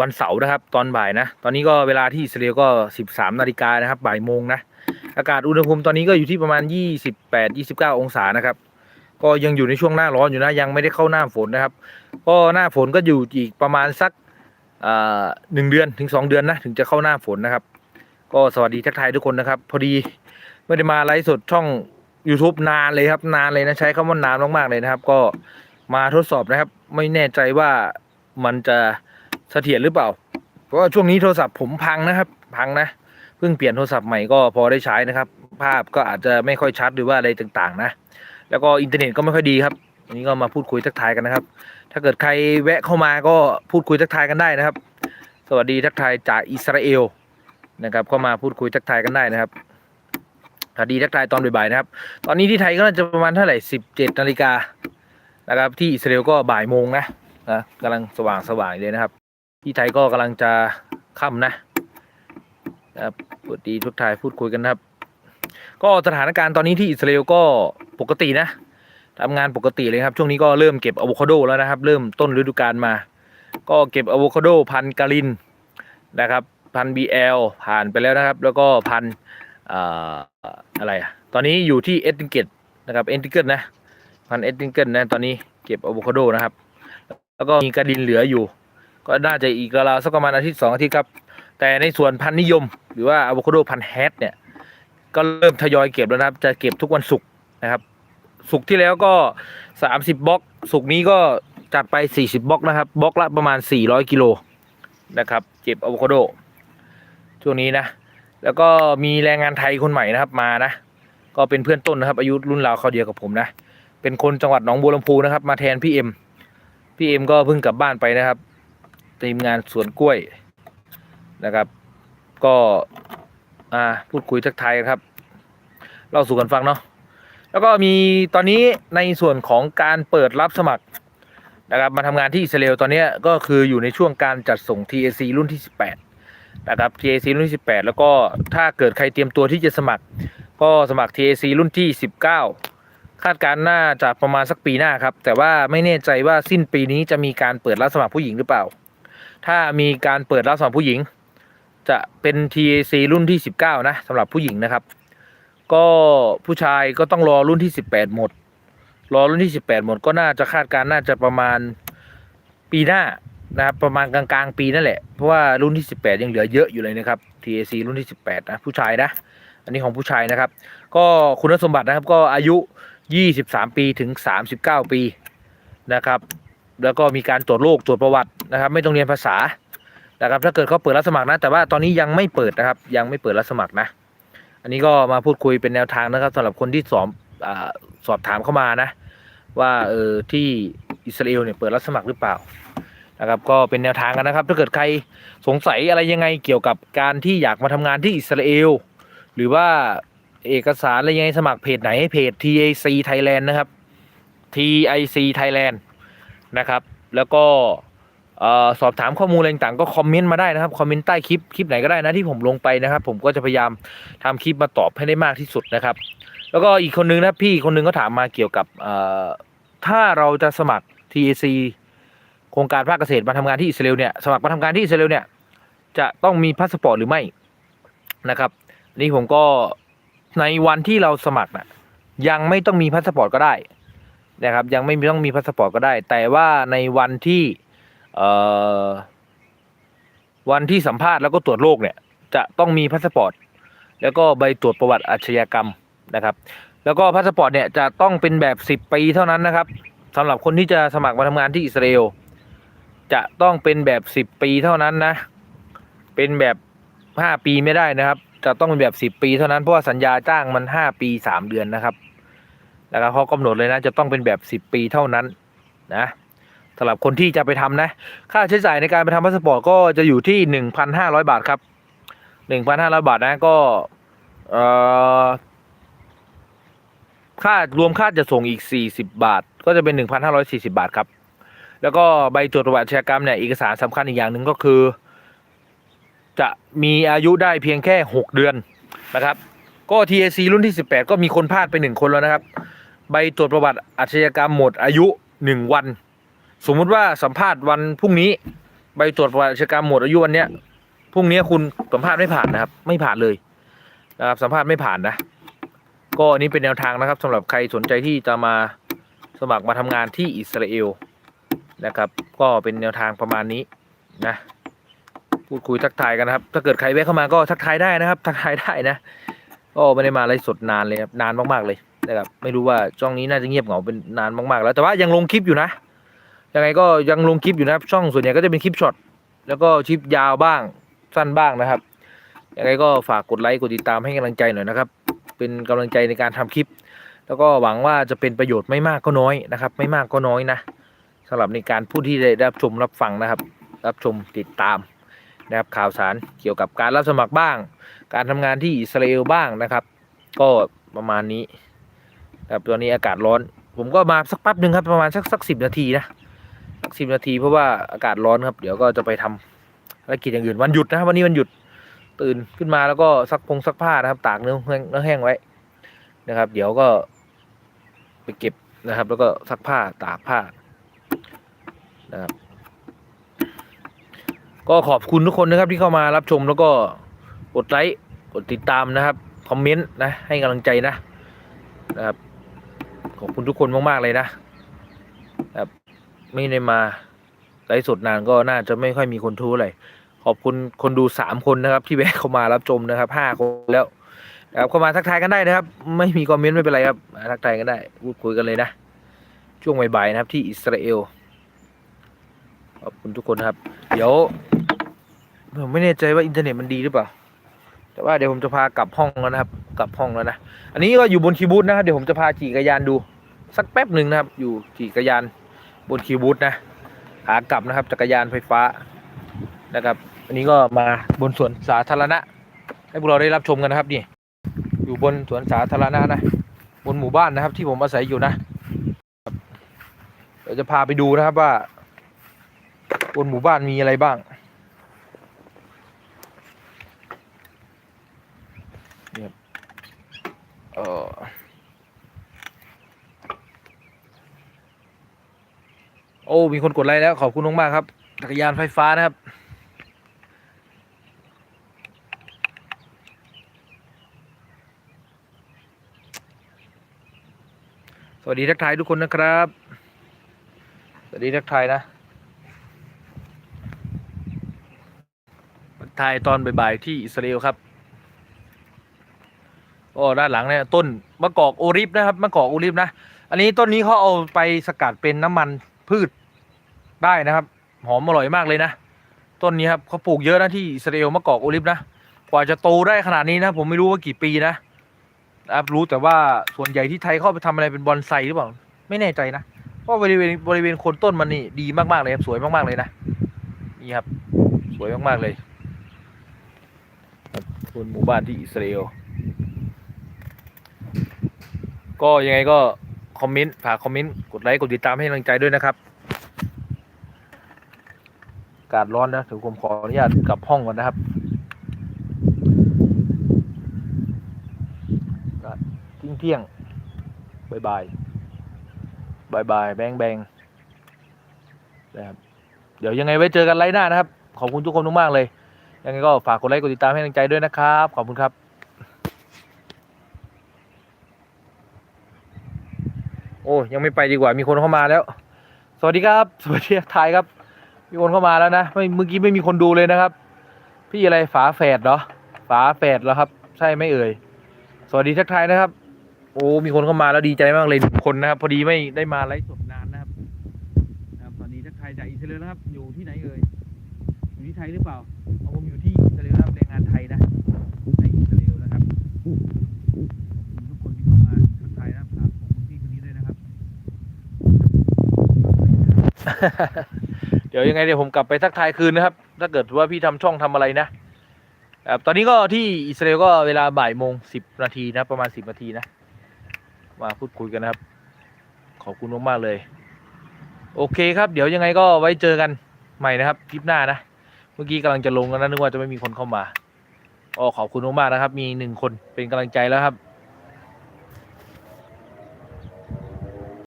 วันเสาร์นะครับ ตอนบ่ายนะ ตอนนี้ก็เวลาที่อิสราเอลก็ 13นาฬิกานะครับ บ่ายโมงนะ อากาศอุณหภูมิตอนนี้ก็อยู่ที่ประมาณ 28 29 องศานะครับ ก็ยังอยู่ในช่วงหน้าร้อนอยู่นะ ยังไม่ได้เข้าหน้าฝนนะครับ ก็หน้าฝนก็อยู่อีกประมาณสักหนึ่งเดือนถึง 2 เดือนนะ ถึงจะเข้าหน้าฝนนะครับ ก็สวัสดีทักทายทุกคนนะครับ พอดีไม่ได้มาไลฟ์สดช่อง YouTube นานเลยครับ นานเลยนะ ใช้คำว่านานมากๆเลยนะครับ ก็มาทดสอบนะครับ ไม่แน่ใจว่า มันจะเสถียรหรือเปล่า เพราะว่าช่วงนี้โทรศัพท์ผมพังนะครับ พังนะเพิ่งเปลี่ยนโทรศัพท์ใหม่ก็พอได้ใช้นะครับ ภาพก็อาจจะไม่ค่อยชัดหรือว่าอะไรต่างๆ นะ แล้วก็อินเทอร์เน็ตก็ไม่ค่อยดีครับวันนี้ก็มาพูดคุยทักทายกันนะครับ ถ้าเกิดใครแวะเข้ามาก็พูดคุยทักทายกันได้นะครับ สวัสดีทักทายจากอิสราเอลนะครับก็มาพูดคุยทักทายกันได้นะครับสวัสดีทักทายตอนบ่ายๆนะครับ ตอนนี้ที่ไทยก็น่าจะประมาณเท่าไหร่สิบเจ็ดนาฬิกานะครับ ที่อิสราเอลก็บ่ายโมงนะ นะกำลังสว่างสว่างเลยนะครับ ที่ไทยก็กำลังจะค่ำนะนะครับสวัสดีทุกทายพูดคุยกันนะครับ ก็สถานการณ์ตอนนี้ที่อิสราเอลก็ปกตินะทำงานปกติเลยครับ ช่วงนี้ก็เริ่มเก็บอะโวคาโดแล้วนะครับ เริ่มต้นฤดูกาลมา ก็เก็บอะโวคาโดพันกาลินนะครับพันบีเอลผ่านไปแล้วนะครับ แล้วก็พันธุ์อ่าอะไรอะตอนนี้อยู่ที่เอติงเกตนะครับเอติงเกตนะพันเอติงเกตนะตอนนี้เก็บอะโวคาโดนะครับ แล้วก็มีกระดินเหลืออยู่ ก็น่าจะอีกราวสักประมาณอาทิตย์สองอาทิตย์ครับ แต่ในส่วนพันธุ์นิยม หรือว่าอะโวคาโดพันธุ์แฮทเนี่ย ก็เริ่มทยอยเก็บแล้วนะครับ จะเก็บทุกวันศุกร์นะครับศุกร์ที่แล้วก็ 30บล็อกศุกร์นี้ก็จัดไป 40บล็อกนะครับบล็อกละประมาณ 400กิโลนะครับเก็บอะโวคาโดช่วงนี้นะ แล้วก็มีแรงงานไทยคนใหม่นะครับมานะ ก็เป็นเพื่อนต้นนะครับ อายุรุ่นราวเขาเดียวกับผมนะ เป็นคนจังหวัดหนองบัวลำพูนะครับ มาแทนพี่เอ็ม พี่เอ็มก็เพิ่งกลับบ้านไปนะครับทีมงานสวนกล้วยนะครับ ก็อ่าพูดคุยทักทายครับเล่าสู่กันฟังเนาะแล้วก็มีตอนนี้ในส่วนของการเปิดรับสมัครนะครับมาทำงานที่อิสราเอลตอนนี้ก็คืออยู่ในช่วงการจัดส่ง TAC รุ่นที่ 18 นะครับ TAC รุ่นที่ 18 แล้วก็ถ้าเกิดใครเตรียมตัวที่จะสมัคร ก็สมัคร TAC รุ่นที่ 19 คาดการณ์น่าจะประมาณสักปีหน้าครับ แต่ว่าไม่แน่ใจว่าสิ้นปีนี้จะมีการเปิดรับสมัครผู้หญิงหรือเปล่า ถ้ามีการเปิดรับสมัครผู้หญิง จะเป็น TAC รุ่นที่ 19 นะสำหรับผู้หญิงนะครับ ก็ผู้ชายก็ต้องรอรุ่นที่ 18 หมด รอรุ่นที่ 18 หมดก็น่าจะคาดการณ์น่าจะประมาณปีหน้านะครับประมาณกลางๆ ปีนั่นแหละ เพราะว่ารุ่นที่ 18 ยังเหลือเยอะอยู่เลยนะครับ TAC รุ่นที่ 18 นะผู้ชายนะ อันนี้ของผู้ชายนะครับ ก็คุณสมบัตินะครับก็อายุ 23 ปีถึง 39 ปีนะครับ แล้วก็มีการตรวจโรคตรวจประวัตินะครับ ไม่ต้องเรียนภาษานะครับ ถ้าเกิดเขาเปิดรับสมัครนะ แต่ว่าตอนนี้ยังไม่เปิดนะครับ ยังไม่เปิดรับสมัครนะ อันนี้ก็มาพูดคุยเป็นแนวทางนะครับสำหรับคนที่สอบอสอบถามเข้ามานะ ว่าเออที่อิสราเอลเนี่ยเปิดรับสมัครหรือเปล่านะครับ ก็เป็นแนวทางกันนะครับ ถ้าเกิดใครสงสัยอะไรยังไงเกี่ยวกับการที่อยากมาทำงานที่อิสราเอลหรือว่า เอกสารอะไรยังไงสมัครเพจไหนเพจ TAC Thailand นะครับ TIC Thailand นะครับ แล้วก็สอบถามข้อมูลอะไรต่างก็คอมเมนต์มาได้นะครับคอมเมนต์ใต้คลิปคลิปไหนก็ได้นะที่ผมลงไปนะครับ ผมก็จะพยายามทำคลิปมาตอบให้ได้มากที่สุดนะครับ แล้วก็อีกคนนึงนะพี่คนนึงก็ถามมาเกี่ยวกับถ้าเราจะสมัคร TAC โครงการภาคเกษตรมาทำงานที่อิสราเอลเนี่ยสมัครมาทำงานที่อิสราเอลเนี่ยจะต้องมีพาสปอร์ตหรือไม่นะครับ นี่ผมก็ ในวันที่เราสมัครนะยังไม่ต้องมีพาสปอร์ตก็ได้นะครับ ยังไม่ต้องมีพาสปอร์ตก็ได้ แต่ว่าในวันที่เอ่อวันที่สัมภาษณ์แล้วก็ตรวจโรคเนี่ย จะต้องมีพาสปอร์ตแล้วก็ใบตรวจประวัติอาชญากรรมนะครับ แล้วก็พาสปอร์ตเนี่ยจะต้องเป็นแบบ 10 ปีเท่านั้นนะครับสำหรับคนที่จะสมัครมาทำงานที่อิสราเอลจะต้องเป็นแบบ 10 ปีเท่านั้นนะ เป็นแบบ 5 ปีไม่ได้นะครับ จะต้องเป็นแบบ10ปีเท่านั้นเพราะว่าสัญญาจ้างมัน5ปี3เดือนนะครับนะครับเขากำหนดเลยนะ จะต้องเป็นแบบ10ปีเท่านั้นนะสำหรับคนที่จะไปทำนะ ค่าใช้จ่ายในการไปทำพาสปอร์ตก็จะอยู่ที่1,500บาทครับ1,500บาทนะก็เอ่อค่ารวมค่าจะส่งอีก40บาท ก็จะเป็น1,540บาทครับ แล้วก็ใบตรวจประวัติอาชญากรรมเนี่ยเอกสารสำคัญอีกอย่างหนึ่งก็คือ จะมีอายุได้เพียงแค่ 6 เดือนนะครับ ก็ TAC รุ่นที่ 18 ก็มีคนพลาดไป 1 คนแล้วนะครับ ใบตรวจประวัติอาชญากรรมหมดอายุ 1 วัน สมมุติว่าสัมภาษณ์วันพรุ่งนี้ ใบตรวจประวัติราชการมหมดอายุวันเนี้ยพรุ่งนี้คุณสัมภาษณ์ไม่ผ่านนะครับ ไม่ผ่านเลยนะครับสัมภาษณ์ไม่ผ่านนะ ก็อันนี้เป็นแนวทางนะครับสำหรับใครสนใจที่จะมาสมัครมาทำงานที่อิสราเอลนะครับ ก็เป็นแนวทางประมาณนี้นะ พูดคุยทักทายกันนะครับ ถ้าเกิดใครแวะเข้ามาก็ทักทายได้นะครับ ทักทายได้นะก็ไม่ได้มาไลฟ์สดนานเลยครับนานมากๆเลยนะครับไม่รู้ว่าช่องนี้น่าจะเงียบเหงาเป็นนานมากๆ แล้วแต่ว่ายังลงคลิปอยู่นะยังไงก็ยังลงคลิปอยู่นะครับช่องส่วนใหญ่ก็จะเป็นคลิปช็อตแล้วก็คลิปยาวบ้างสั้นบ้างนะครับยังไงก็ฝากกดไลค์กดติดตามให้กำลังใจหน่อยนะครับ เป็นกำลังใจในการทำคลิป แล้วก็หวังว่าจะเป็นประโยชน์ไม่มากก็น้อยนะครับ ไม่มากก็น้อยนะสำหรับในการผู้ที่ได้รับชมรับฟังนะครับ รับชมติดตาม นะครับข่าวสารเกี่ยวกับการรับสมัครบ้าง การทำงานที่อิสราเอลบ้างนะครับ ก็ประมาณนี้ครับตอนนี้อากาศร้อน ผมก็มาสักแป๊บหนึ่งครับประมาณสักสักสิบนาทีนะสักสิบนาทีเพราะว่าอากาศร้อนครับ เดี๋ยวก็จะไปทำภารกิจอย่างอื่นวันหยุดนะวันนี้วันหยุดตื่นขึ้นมาแล้วก็ซักพงซักผ้านะครับ ตากเนื้อแห้งเนื้อแห้งไว้นะครับ เดี๋ยวก็ไปเก็บนะครับ แล้วก็ซักผ้าตากผ้านะครับ ก็ขอบคุณทุกคนนะครับที่เข้ามารับชมแล้วก็กดไลค์กดติดตามนะครับคอมเมนต์นะให้กำลังใจนะนะครับขอบคุณทุกคนมากๆเลยนะไม่ได้มาไลฟ์สดนานก็น่าจะไม่ค่อยมีคนทูอะไรขอบคุณคนดูสามคนนะครับที่แวะเข้ามารับชมนะครับห้าคนแล้วนะครับเข้ามาทักทายกันได้นะครับ ไม่มีคอมเมนต์ไม่เป็นไรครับทักทายกันได้พูดคุยกันเลยนะ ช่วงบ่ายๆนะครับที่อิสราเอลขอบคุณทุกคนครับ เดี๋ยว ผมไม่แน่ใจว่าอินเทอร์เน็ตมันดีหรือเปล่า แต่ว่าเดี๋ยวผมจะพากลับห้องแล้วนะครับ กลับห้องแล้วนะ อันนี้ก็อยู่บนคีย์บูธนะครับ เดี๋ยวผมจะพาขี่กรยานดู สักแป๊บหนึ่งนะครับ อยู่ขี่กรยานบนคีย์บูธนะ ขากลับนะครับ จักรยานไฟฟ้านะครับ อันนี้ก็มาบนสวนสาธารณะ ให้พวกเราได้รับชมกันนะครับนี่ อยู่บนสวนสาธารณะนะ บนหมู่บ้านนะครับ ที่ผมอาศัยอยู่นะครับเดี๋ยวจะพาไปดูนะครับว่า บนหมู่บ้านมีอะไรบ้างเนี่ยครับ เออโอ้ มีคนกดไลค์แล้ว ขอบคุณมากครับ จักรยานไฟฟ้านะครับ สวัสดีทักทายทุกคนนะครับ สวัสดีทักทายนะทักทายตอนบ่ายๆที่อิสราเอลครับ โอ้ด้านหลังเนี่ยต้นมะกอกโอริฟนะครับมะกอกโอริฟนะอันนี้ต้นนี้เขาเอาไปสกัดเป็นน้ำมันพืชได้นะครับ หอมอร่อยมากเลยนะ ต้นนี้ครับเขาปลูกเยอะนะที่อิสราเอลมะกอกโอลิฟนะกว่าจะโตได้ขนาดนี้นะ ผมไม่รู้ว่ากี่ปีนะครับรู้แต่ว่าส่วนใหญ่ที่ไทยเข้าไปทำอะไรเป็นบอนไซหรือเปล่า ไม่แน่ใจนะเพราะบริเวณบริเวณโคนต้นมันนี่ดีมากๆเลยครับสวยมากๆเลยนะนี่ครับ สวยมากๆเลยบคนหมู่บ้านที่อิสราเอล ก็ยังไงก็คอมเมนต์ฝากคอมเมนต์กดไลค์กดติดตามให้กำลังใจด้วยนะครับอากาศร้อนนะถือผมขออนุญาตกลับห้องก่อนนะครับเที่ยงเที่ยงบายบายบายบายแบงแบงนะครับเดี๋ยวยังไงไว้เจอกันไลฟ์หน้านะครับ ขอบคุณทุกคนมากๆเลย ยังไงก็ฝากกดไลค์กดติดตามให้กำลังใจด้วยนะครับ ขอบคุณครับ อ้ยังไม่ไปดีกว่ามีคนเข้ามาแล้ว สวัสดีครับ สวัสดีทายครับ มีคนเข้ามาแล้วนะไม่เมื่อกี้ไม่มีคนดูเลยนะครับ พี่อะไรฝาแฝดเหรอฝาแฝดเหรอครับ ใช่ไหมเอ่ย สวัสดีทักทายนะครับ โอ้มีคนเข้ามาแล้วดีใจมากเลยหนึ่งคนนะครับ พอดีไม่ได้มาไลฟ์สดนานนะครับนะครับสวัสดีทักทายจากอิสราเอลนะครับ อยู่ที่ไหนเอ่ยอยู่ที่ไทยหรือเปล่าเอาผมอยู่ที่อิสราเอลนะครับแรงงานไทยนะในอิสราเอลนะครับขอบคุณทุกคนที่เข้ามาทักทายนะครับฝากของคุณพี่คนนี้ด้วยนะครับ เดี๋ยวยังไงเดี๋ยวผมกลับไปทักทายคืนนะครับ ถ้าเกิดว่าพี่ทำช่องทำอะไรนะครับตอนนี้ก็ที่อิสราเอลก็เวลาบ่ายโมงสิบนาทีนะประมาณสิบนาทีนะมาพูดคุยกันนะครับ ขอบคุณมากๆเลย โอเคครับ เดี๋ยวยังไงก็ไว้เจอกันใหม่นะครับคลิปหน้านะ เมื่อกี้กำลังจะลงแล้วนะนึกว่าจะไม่มีคนเข้ามาอ๋อขอบคุณมากๆนะครับ มีหนึ่งคนเป็นกำลังใจแล้วครับ